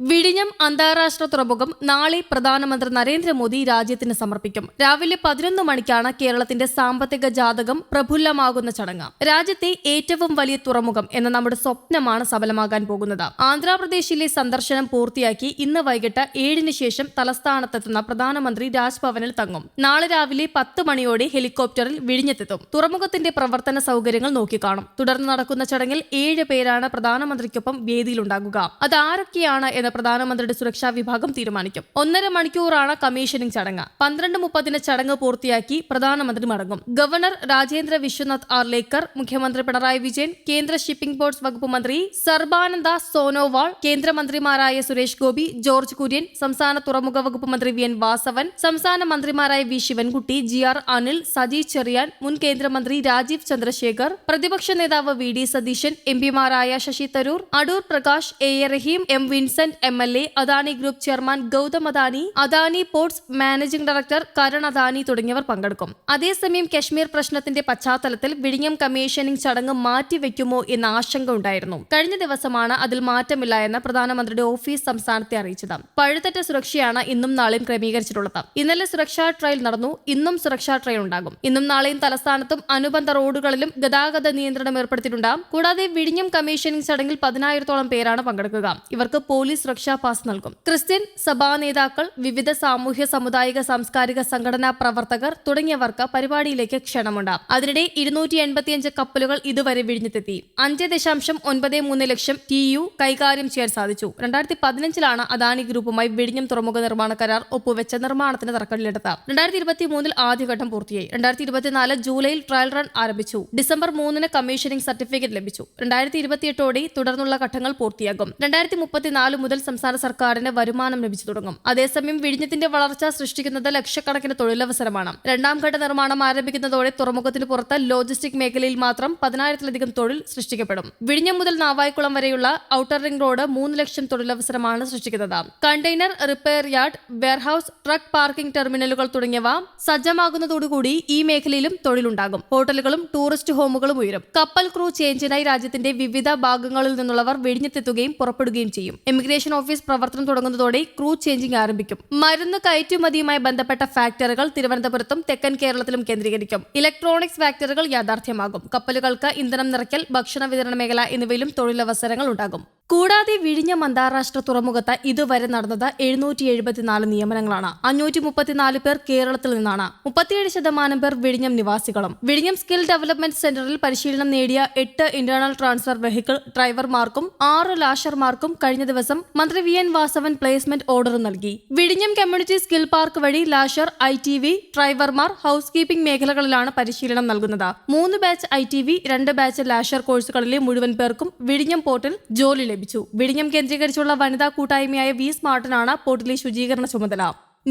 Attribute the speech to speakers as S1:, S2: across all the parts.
S1: വിഴിഞ്ഞം അന്താരാഷ്ട്ര തുറമുഖം നാളെ പ്രധാനമന്ത്രി നരേന്ദ്രമോദി രാജ്യത്തിന് സമർപ്പിക്കും. രാവിലെ പതിനൊന്ന് മണിക്കാണ് കേരളത്തിന്റെ സാമ്പത്തിക ജാതകം പ്രഫുല്ലമാകുന്ന ചടങ്ങ്. രാജ്യത്തെ ഏറ്റവും വലിയ തുറമുഖം എന്ന നമ്മുടെ സ്വപ്നമാണ് സഫലമാകാൻ പോകുന്നത്. ആന്ധ്രാപ്രദേശിലെ സന്ദർശനം പൂർത്തിയാക്കി ഇന്ന് വൈകിട്ട് ഏഴിന് ശേഷം തലസ്ഥാനത്തെത്തുന്ന പ്രധാനമന്ത്രി രാജ്ഭവനിൽ തങ്ങും. നാളെ രാവിലെ പത്ത് മണിയോടെ ഹെലികോപ്റ്ററിൽ വിഴിഞ്ഞത്തെത്തും. തുറമുഖത്തിന്റെ പ്രവർത്തന സൗകര്യങ്ങൾ നോക്കിക്കാണും. തുടർന്ന് നടക്കുന്ന ചടങ്ങിൽ ഏഴ് പേരാണ് പ്രധാനമന്ത്രിക്കൊപ്പം വേദിയിലുണ്ടാകുക. അതാരൊക്കെയാണ് എന്ന പ്രധാനമന്ത്രിയുടെ സുരക്ഷാ വിഭാഗം തീരുമാനിക്കും. ഒന്നര മണിക്കൂറാണ് കമ്മീഷനിംഗ് ചടങ്ങ്. പന്ത്രണ്ട് മുപ്പതിന് ചടങ്ങ് പൂർത്തിയാക്കി പ്രധാനമന്ത്രി മടങ്ങും. ഗവർണർ രാജേന്ദ്ര വിശ്വനാഥ് ആർലേക്കർ മുഖ്യമന്ത്രി പിണറായി വിജയൻ കേന്ദ്ര ഷിപ്പിംഗ് ബോർഡ്സ് വകുപ്പ് മന്ത്രി സർബാനന്ദ സോനോവാൾ കേന്ദ്രമന്ത്രിമാരായ സുരേഷ് ഗോപി ജോർജ് കുര്യൻ സംസ്ഥാന തുറമുഖ വകുപ്പ് മന്ത്രി വി. എൻ. വാസവൻ സംസ്ഥാന മന്ത്രിമാരായ V. Sivankutty G. R. Anil Saji Cherian മുൻ കേന്ദ്രമന്ത്രി രാജീവ് ചന്ദ്രശേഖർ പ്രതിപക്ഷ നേതാവ് V. D. Satheesan M. പിമാരായ Shashi Tharoor Adoor Prakash A. A. Rahim M. Vincent M L A Adani group chairman Gautam Adani Adani ports managing director Karan Adani തുടങ്ങിയവർ പങ്കെടുക്കും. അതേസമയം കശ്മീർ പ്രശ്നത്തിന്റെ പശ്ചാത്തലത്തിൽ വിഴിഞ്ഞം കമ്മീഷനിംഗ് ചടങ്ങ് മാറ്റിവെക്കുമോ എന്ന ആശങ്ക ഉണ്ടായിരുന്നു. കഴിഞ്ഞ ദിവസമാണ് അതിൽ മാറ്റമില്ല എന്ന് പ്രധാനമന്ത്രിയുടെ ഓഫീസ് സംസ്ഥാനത്തെ അറിയിച്ചത്. പഴുതറ്റ സുരക്ഷയാണ് ഇന്നും നാളെയും ക്രമീകരിച്ചിട്ടുള്ളത്. ഇന്നലെ സുരക്ഷാ ട്രയൽ നടന്നു. ഇന്നും സുരക്ഷാ ട്രയൽ ഉണ്ടാകും. ഇന്നും നാളെയും തലസ്ഥാനത്തും അനുബന്ധ റോഡുകളിലും ഗതാഗത നിയന്ത്രണം ഏർപ്പെടുത്തിയിട്ടുണ്ടാകും കൂടാതെ വിഴിഞ്ഞം കമ്മീഷനിംഗ് ചടങ്ങിൽ പതിനായിരത്തോളം പേരാണ് പങ്കെടുക്കുക. ഇവർക്ക് പോലീസ് സുരക്ഷാ പാസ് നൽകും. ക്രിസ്ത്യൻ സഭാ നേതാക്കൾ വിവിധ സാമൂഹ്യ സമുദായിക സാംസ്കാരിക സംഘടനാ പ്രവർത്തകർ തുടങ്ങിയവർക്ക് പരിപാടിയിലേക്ക് ക്ഷണമുണ്ട്. അതിനിടെ ഇരുന്നൂറ്റി എൺപത്തിയഞ്ച് കപ്പലുകൾ ഇതുവരെ വിഴിഞ്ഞെത്തി അഞ്ച് ദശാംശം ഒൻപത് മൂന്ന് ലക്ഷം ടി യു കൈകാര്യം ചെയ്യാൻ സാധിച്ചു. രണ്ടായിരത്തി പതിനഞ്ചിലാണ് അദാനി ഗ്രൂപ്പുമായി വിഴിഞ്ഞം തുറമുഖ നിർമ്മാണ കരാർ ഒപ്പുവെച്ച നിർമ്മാണത്തിന് തറക്കല്ലിടത്ത്. രണ്ടായിരത്തി ഇരുപത്തി മൂന്നിൽ ആദ്യഘട്ടം പൂർത്തിയായി. രണ്ടായിരത്തി ഇരുപത്തിനാല് ജൂലൈയിൽ ട്രയൽ റൺ ആരംഭിച്ചു. ഡിസംബർ മൂന്നിന് കമ്മീഷനിംഗ് സർട്ടിഫിക്കറ്റ് ലഭിച്ചു. രണ്ടായിരത്തി ഇരുപത്തിയെട്ടോടെ തുടർന്നുള്ള ഘട്ടങ്ങൾ പൂർത്തിയാകും. രണ്ടായിരത്തി മുപ്പത്തിനാല് മുതൽ സംസ്ഥാന സർക്കാരിന് വരുമാനം ലഭിച്ചു തുടങ്ങും. അതേസമയം വിഴിഞ്ഞത്തിന്റെ വളർച്ച സൃഷ്ടിക്കുന്നത് ലക്ഷക്കണക്കിന് തൊഴിലവസരമാണ്. രണ്ടാം ഘട്ട നിർമ്മാണം ആരംഭിക്കുന്നതോടെ തുറമുഖത്തിന് പുറത്ത് ലോജിസ്റ്റിക് മേഖലയിൽ മാത്രം പതിനായിരത്തിലധികം തൊഴിൽ സൃഷ്ടിക്കപ്പെടും. വിഴിഞ്ഞം മുതൽ നാവായിക്കുളം വരെയുള്ള ഔട്ടർ റിംഗ് റോഡ് മൂന്ന് ലക്ഷം തൊഴിലവസരമാണ് സൃഷ്ടിക്കുന്നത്. Container repair yard warehouse truck parking ടെർമിനലുകൾ തുടങ്ങിയവ സജ്ജമാകുന്നതോടുകൂടി ഈ മേഖലയിലും തൊഴിലുണ്ടാകും. ഹോട്ടലുകളും ടൂറിസ്റ്റ് ഹോമുകളും ഉയരും. കപ്പൽ ക്രൂ ചേഞ്ചിനായി രാജ്യത്തിന്റെ വിവിധ ഭാഗങ്ങളിൽ നിന്നുള്ളവർ വിഴിഞ്ഞത്തെത്തുകയും പുറപ്പെടുകയും ചെയ്യും. ഇമിഗ്രേഷൻ ഓഫീസ് പ്രവർത്തനം തുടങ്ങുന്നതോടെ ക്രൂ ചേഞ്ചിങ് ആരംഭിക്കും. മരുന്ന് കയറ്റുമതിയുമായി ബന്ധപ്പെട്ട ഫാക്ടറികൾ തിരുവനന്തപുരത്തും തെക്കൻ കേരളത്തിലും കേന്ദ്രീകരിക്കും. ഇലക്ട്രോണിക്സ് ഫാക്ടറികൾ യാഥാർത്ഥ്യമാകും. കപ്പലുകൾക്ക് ഇന്ധനം നിറയ്ക്കൽ ഭക്ഷണ വിതരണ മേഖല എന്നിവയിലും തൊഴിലവസരങ്ങൾ ഉണ്ടാകും. കൂടാതെ വിഴിഞ്ഞം അന്താരാഷ്ട്ര തുറമുഖത്ത് ഇതുവരെ നടന്നത് എഴുന്നൂറ്റി എഴുപത്തിനാല് നിയമനങ്ങളാണ്. അഞ്ഞൂറ്റി മുപ്പത്തിനാല് പേർ കേരളത്തിൽ നിന്നാണ്. മുപ്പത്തിയേഴ് ശതമാനം പേർ വിഴിഞ്ഞം നിവാസികളും. വിഴിഞ്ഞം സ്കിൽ ഡെവലപ്മെന്റ് സെന്ററിൽ പരിശീലനം നേടിയ എട്ട് ഇന്റേണൽ ട്രാൻസ്ഫർ വെഹിക്കിൾ ഡ്രൈവർമാർക്കും ആറ് ലാഷർമാർക്കും കഴിഞ്ഞ ദിവസം മന്ത്രി V N Vasavan placement order നൽകി. വിഴിഞ്ഞം കമ്മ്യൂണിറ്റി സ്കിൽ പാർക്ക് വഴി ലാഷർ ഐ ടി വി ഡ്രൈവർമാർ ഹൌസ് കീപ്പിംഗ് മേഖലകളിലാണ് പരിശീലനം നൽകുന്നത്. മൂന്ന് ബാച്ച് ഐ ടി വി രണ്ട് ബാച്ച് ലാഷർ കോഴ്സുകളിലെ മുഴുവൻ പേർക്കും വിഴിഞ്ഞം പോർട്ടിൽ ജോലി ലഭിച്ചു വിഴിഞ്ഞം കേന്ദ്രീകരിച്ചുള്ള വനിതാ കൂട്ടായ്മയായ വി സ്മാർട്ടിനാണ് പോർട്ടിലെ ശുചീകരണ ചുമതല.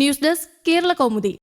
S1: News desk Kerala Kaumudi.